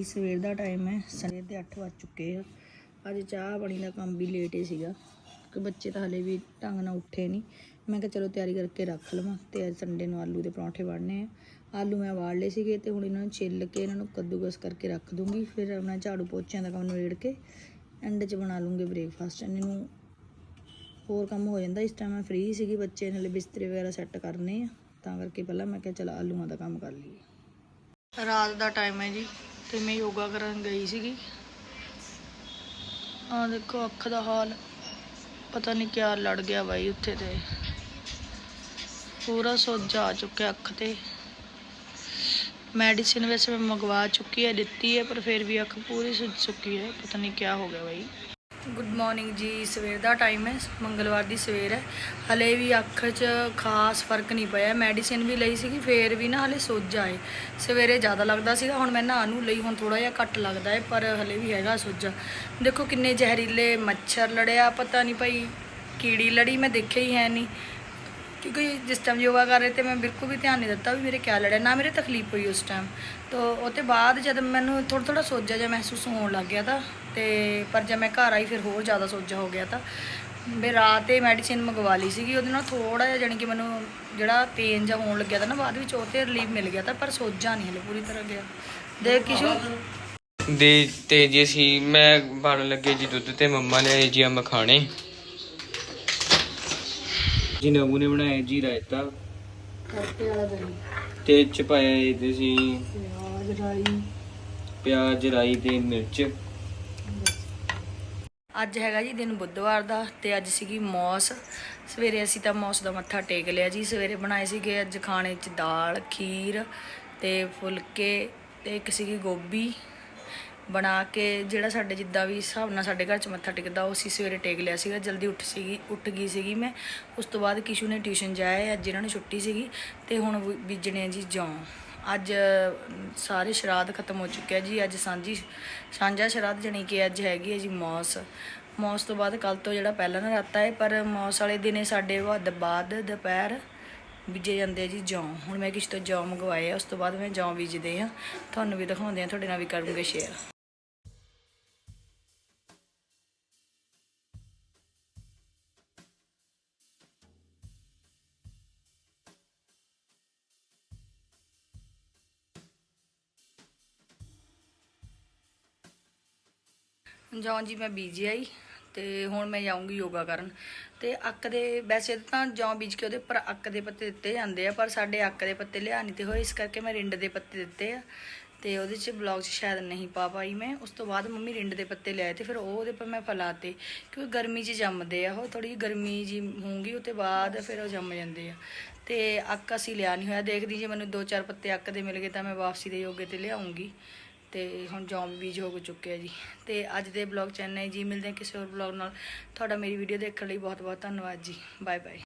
ਜੀ ਸਵੇਰ ਦਾ ਟਾਈਮ ਹੈ, ਸਵੇਰ ਦੇ 8 ਵੱਜ ਚੁੱਕੇ ਆ। ਅੱਜ ਚਾਹ ਪਾਣੀ ਦਾ ਕੰਮ ਵੀ ਲੇਟ ਹੀ ਸੀਗਾ, ਕਿ ਬੱਚੇ ਤਾਂ ਹਲੇ ਵੀ ਢੰਗ ਨਾਲ ਉੱਠੇ ਨਹੀਂ ਮੈਂ ਕਿਹਾ ਚਲੋ ਤਿਆਰੀ ਕਰਕੇ ਰੱਖ ਲਵਾਂ ਤੇ ਅੱਜ ਸੰਡੇ ਨੂੰ ਆਲੂ ਦੇ ਪਰੌਂਠੇ ਬਣਨੇ ਆ। ਆਲੂ ਮੈਂ ਵਾੜ ਲਏ ਸੀਗੇ ਤੇ ਹੁਣ ਇਹਨਾਂ ਨੂੰ ਛਿੱਲ ਕੇ ਇਹਨਾਂ ਨੂੰ ਕੱਦੂਕਸ ਕਰਕੇ ਰੱਖ ਦੂੰਗੀ, ਫਿਰ ਮੈਂ ਝਾੜੂ ਪੋਚਿਆਂ ਦਾ ਕੰਮ ਨਵੇੜ ਕੇ ਐਂਡ 'ਚ ਬਣਾ ਲੂੰਗੇ ਬ੍ਰੇਕਫਾਸਟ ਇਹਨਾਂ ਨੂੰ ਹੋਰ ਕੰਮ ਹੋ ਜਾਂਦਾ, ਇਸ ਟਾਈਮ ਮੈਂ ਫ੍ਰੀ ਸੀਗੀ, ਬੱਚੇ ਨਾਲੇ ਬਿਸਤਰੇ ਵਗੈਰਾ ਸੈੱਟ ਕਰਨੇ ਆ। ਤਾਂ ਕਰਕੇ ਪਹਿਲਾਂ ਮੈਂ ਕਿਹਾ ਚਲ ਆਲੂਆਂ ਦਾ ਕੰਮ ਕਰ ਲਈਏ। ਰਾਤ ਦਾ ਟਾਈਮ ਹੈ ਜੀ। ਤੇ ਮੈਂ ਯੋਗਾ ਕਰਨ ਗਈ ਸੀਗੀ। ਆ ਦੇਖੋ ਅੱਖ ਦਾ ਹਾਲ। ਪਤਾ ਨਹੀਂ ਕਿਆ ਲੜ ਗਿਆ ਬਾਈ ਉੱਥੇ ਤੇ। ਪੂਰਾ ਸੋਜਾ ਆ ਚੁੱਕਿਆ ਅੱਖ ਤੇ। ਮੈਡੀਸਿਨ ਵੈਸੇ ਮੈਂ ਮੰਗਵਾ ਚੁੱਕੀ ਹੈ ਦਿੱਤੀ ਹੈ ਪਰ ਫਿਰ ਵੀ ਅੱਖ ਪੂਰੀ ਸੁੱਜ ਚੁੱਕੀ ਹੈ। ਪਤਾ ਨਹੀਂ ਕਿਆ ਹੋ ਗਿਆ ਬਾਈ। ਗੁੱਡ ਮਾਰਨਿੰਗ ਜੀ, ਸਵੇਰ ਦਾ ਟਾਈਮ ਹੈ, ਮੰਗਲਵਾਰ ਦੀ ਸਵੇਰ ਹੈ। ਹਲੇ ਵੀ ਅੱਖ 'ਚ ਖਾਸ ਫ਼ਰਕ ਨਹੀਂ ਪਿਆ। ਮੈਡੀਸਿਨ ਵੀ ਲਈ ਸੀਗੀ, ਫੇਰ ਵੀ ਨਾ ਹਲੇ ਸੋਜਾ ਹੈ ਸਵੇਰੇ ਜ਼ਿਆਦਾ ਲੱਗਦਾ ਸੀਗਾ, ਹੁਣ ਮੈਂ ਨਹਾ ਨੂੰ ਲਈ, ਹੁਣ ਥੋੜਾ ਜਿਹਾ ਘੱਟ ਲੱਗਦਾ ਹੈ, ਪਰ ਹਲੇ ਵੀ ਹੈਗਾ ਸੋਜਾ। ਦੇਖੋ ਕਿੰਨੇ ਜ਼ਹਿਰੀਲੇ ਮੱਛਰ ਲੜਿਆ, ਪਤਾ ਨਹੀਂ ਭਾਈ ਕੀੜੀ ਲੜੀ, ਮੈਂ ਦੇਖਿਆ ਹੀ ਹੈ ਨਹੀਂ। ਕਿਉਂਕਿ ਜਿਸ ਟਾਈਮ ਯੋਗਾ ਕਰ ਰਹੇ ਤੇ ਮੈਂ ਬਿਲਕੁਲ ਵੀ ਧਿਆਨ ਨਹੀਂ ਦਿੱਤਾ ਵੀ ਮੇਰੇ ਕਿਆ ਲੜਿਆ, ਨਾ ਮੇਰੇ ਤਕਲੀਫ ਹੋਈ ਉਸ ਟਾਈਮ ਤੋ ਉਹ ਤੋਂ ਬਾਅਦ ਜਦ ਮੈਨੂੰ ਥੋੜਾ ਥੋੜਾ ਸੋਜਾ ਜਿਹਾ ਮਹਿਸੂਸ ਹੋਣ ਲੱਗ ਗਿਆ ਤਾਂ, ਤੇ ਪਰ ਜਦ ਮੈਂ ਘਰ ਆਈ ਫਿਰ ਹੋਰ ਜ਼ਿਆਦਾ ਸੋਜਾ ਹੋ ਗਿਆ ਤਾਂ। ਮੈਂ ਰਾਤ ਇਹ ਮੈਡੀਸਿਨ ਮੰਗਵਾ ਲਈ ਸੀਗੀ, ਉਹਦੇ ਨਾਲ ਥੋੜਾ ਜਿਹਾ ਜਾਣੀ ਕਿ ਮੈਨੂੰ ਜਿਹੜਾ ਪੇਨ ਜਿਹਾ ਹੋਣ ਲੱਗਿਆ ਤਾਂ ਨਾ ਬਾਅਦ ਵਿੱਚ ਉਹ ਤੇ ਰਿਲੀਫ ਮਿਲ ਗਿਆ ਤਾਂ, ਪਰ ਸੋਜਾ ਨਹੀਂ ਹਲੇ, ਪੂਰੀ ਤਰ੍ਹਾਂ ਗਿਆ। ਦੇਖ ਕਿਸ਼ੂ? ਦੇ ਤੇ ਜੀ ਅਸੀਂ, ਮੈਂ ਬਣ ਲੱਗੇ ਜੀ ਦੁੱਧ ਤੇ, ਮੰਮਾ ਨੇ ਜੀ ਅੰਬ ਖਾਣੇ ਜੀ ਨਬੂ ਨੇ ਬਣਾਇਆ ਜੀ ਰਾਇਤਾ। ਕਰਤੇ ਵਾਲਾ ਦਹੀਂ। ਤੇ ਚ ਪਾਇਆ ਇਹਦੇ ਸੀ ਪਿਆਜ਼ ਰਾਈ। ਪਿਆਜ਼ ਰਾਈ ਤੇ ਮਿਰਚ। ਅੱਜ ਹੈਗਾ ਜੀ ਦਿਨ ਬੁੱਧਵਾਰ ਦਾ ਤੇ ਅੱਜ ਸੀਗੀ ਮੌਸ। ਸਵੇਰੇ ਅਸੀਂ ਤਾਂ ਮੌਸ ਦਾ ਮੱਥਾ ਟੇਕ ਲਿਆ ਜੀ। ਸਵੇਰੇ ਬਣਾਏ ਸੀਗੇ ਅੱਜ ਖਾਣੇ 'ਚ ਦਾਲ ਖੀਰ ਤੇ ਫੁਲਕੇ ਤੇ ਇੱਕ ਸੀਗੀ ਗੋਭੀ। ਬਣਾ ਕੇ ਜਿਹੜਾ ਸਾਡੇ ਜਿੱਦਾਂ ਵੀ ਹਿਸਾਬ ਨਾਲ ਸਾਡੇ ਘਰ 'ਚ ਮੱਥਾ ਟੇਕਦਾ, ਉਹ ਅਸੀਂ ਸਵੇਰੇ ਟੇਕ ਲਿਆ ਸੀਗਾ, ਜਲਦੀ ਉੱਠ ਸੀਗੀ, ਉੱਠ ਗਈ ਸੀਗੀ ਮੈਂ। ਉਸ ਤੋਂ ਬਾਅਦ ਕਿਸ਼ੂ ਨੇ ਟਿਊਸ਼ਨ ਜਾਇਆ, ਅੱਜ ਇਹਨਾਂ ਨੂੰ ਛੁੱਟੀ ਸੀਗੀ ਤੇ ਹੁਣ ਬੀਜਣੇ ਜੀ ਜੌਂ। ਅੱਜ ਸਾਰੇ ਸ਼ਰਾਧ ਖਤਮ ਹੋ ਚੁੱਕਿਆ ਜੀ, ਅੱਜ ਸਾਂਝੀ, ਸਾਂਝਾ ਸ਼ਰਾਧ ਜਣੀ ਕਿ ਅੱਜ ਹੈਗੀ ਹੈ ਜੀ ਮੌਸ। ਮੌਸ ਤੋਂ ਬਾਅਦ ਕੱਲ ਤੋਂ ਜਿਹੜਾ ਪਹਿਲਾ ਨਰਾਤਾ ਹੈ ਪਰ ਮੌਸ ਵਾਲੇ ਦਿਨੇ ਸਾਡੇ ਵੱਧ ਬਾਅਦ ਦੁਪਹਿਰ ਬੀਜੇ ਜਾਂਦੇ ਆ ਜੀ ਜੌਂ। ਹੁਣ ਮੈਂ ਕਿਸੇ ਤੋਂ ਜੌਂ ਮੰਗਵਾਏ ਆ, ਉਸ ਤੋਂ ਬਾਅਦ ਮੈਂ ਜੌਂ ਬੀਜਦੇ ਆ। ਤੁਹਾਨੂੰ ਵੀ ਦਿਖਾਉਂਦੇ ਆ, ਤੁਹਾਡੇ ਨਾਲ ਵੀ ਕਰੂੰਗੇ ਸ਼ੇਅਰ ਜੌਂ ਜੀ ਮੈਂ ਬੀਜੀ ਆਈ ਤੇ ਹੁਣ ਮੈਂ ਜਾਊਂਗੀ ਯੋਗਾ ਕਰਨ। ਤੇ ਅੱਕ ਦੇ ਵੈਸੇ ਤਾਂ ਜੌਂ ਬੀਜ ਕੇ ਉਹਦੇ ਉੱਪਰ ਅੱਕ ਦੇ ਪੱਤੇ ਦਿੱਤੇ ਜਾਂਦੇ ਆ, ਪਰ ਸਾਡੇ ਅੱਕ ਦੇ ਪੱਤੇ ਲਿਆ ਨਹੀਂ ਤੇ ਹੋਏ ਇਸ ਕਰਕੇ ਮੈਂ ਰਿੰਡ ਦੇ ਪੱਤੇ ਦਿੱਤੇ ਆ। ਤੇ ਉਹਦੇ ਚ ਬਲੌਗ 'ਚ ਸ਼ਾਇਦ ਨਹੀਂ ਪਾ ਪਾਈ ਮੈਂ। ਉਸ ਤੋਂ ਬਾਅਦ ਮੰਮੀ ਰਿੰਡ ਦੇ ਪੱਤੇ ਲਿਆਏ ਤੇ ਫਿਰ ਉਹ ਉਹਦੇ ਪਰ ਮੈਂ ਫੈਲਾਤੇ, ਕਿਉਂਕਿ ਗਰਮੀ 'ਚ ਜੰਮਦੇ ਆ ਉਹ ਥੋੜੀ ਗਰਮੀ ਜੀ ਹੋਊਗੀ, ਉਹ ਤੇ ਬਾਅਦ ਫਿਰ ਉਹ ਜੰਮ ਜਾਂਦੇ ਆ। ਤੇ ਅੱਕ ਅਸੀਂ ਲਿਆ ਨਹੀਂ ਹੋਇਆ, ਦੇਖਦੀ ਜੇ ਮੈਨੂੰ ਦੋ ਚਾਰ ਪੱਤੇ ਅੱਕ ਦੇ ਮਿਲ ਗਏ ਤਾਂ ਮੈਂ ਵਾਪਸੀ ਦੇ ਯੋਗੇ ਤੇ ਲਿਆਉਂਗੀ। ਤੇ ਹੁਣ ਜੌਮ ਬੀਜ ਹੋ ਚੁੱਕਿਆ ਜੀ। ਤੇ ਅੱਜ ਦੇ ਬਲੌਗ ਚੈਨਲ ਜੀ। ਮਿਲਦੇ ਹਾਂ ਕਿਸੇ ਹੋਰ ਬਲੌਗ ਨਾਲ। ਤੁਹਾਡਾ ਮੇਰੀ ਵੀਡੀਓ ਦੇਖਣ ਲਈ ਬਹੁਤ ਬਹੁਤ ਧੰਨਵਾਦ ਜੀ। Bye bye